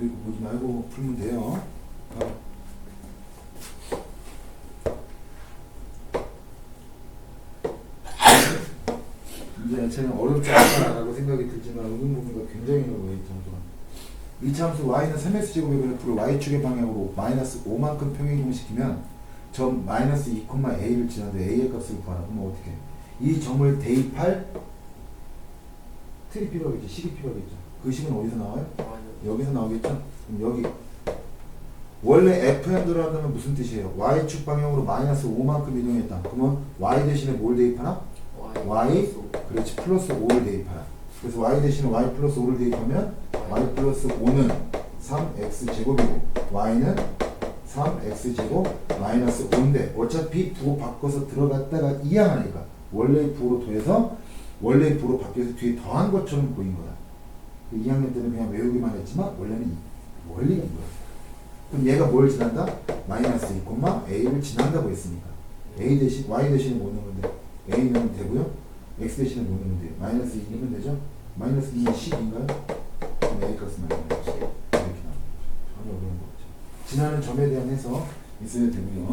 이거 보지 말고 풀면 돼요. 아. 문제 자체는 어렵지 않다라고 생각이 들지만 부분과 굉장히 어려워요. 이 정도는. 이차함수 y는 3x 제곱의 그래프를 y축의 방향으로 마이너스 5만큼 평행이동시키면 점 마이너스 2,a를 지나는데 a의 값을 구하라. 그러면 어떻게? 이 점을 대입할 틀이 필요하겠죠. 식이 필요하겠죠. 그 식은 어디서 나와요? 여기서 나오겠죠? 그럼 여기 원래 FM 들어간다면 무슨 뜻이에요? y축 방향으로 마이너스 5만큼 이동했다. 그러면 y 대신에 뭘 대입하나? y 그렇지 플러스 5를 대입하라. 그래서 y 대신에 y 플러스 5를 대입하면 y 플러스 5는 3x 제곱이고 y는 3x 제곱 마이너스 5인데 어차피 부호 바꿔서 들어갔다가 이항하니까 원래의 부호로 더해서 원래의 부호로 바뀌어서 뒤에 더한 것처럼 보인 거다. 그 2학년 때는 그냥 외우기만 했지만 원래는 이 원리가 이거야. 그럼 얘가 뭘 지난다? 마이너스 2, a를 지난다고 했으니까 a 대신 y 대신에 뭐 넣으면 돼? a 넣으면 되고요. x 대신에 뭐 넣으면 돼? 마이너스 2 넣으면 되죠? 마이너스 2이 10인가요? 그럼 a 값은 얼마나 이렇게 나옵니다. 전혀 어려운 거 없죠. 지나는 점에 대한 해석 있어야 되고요.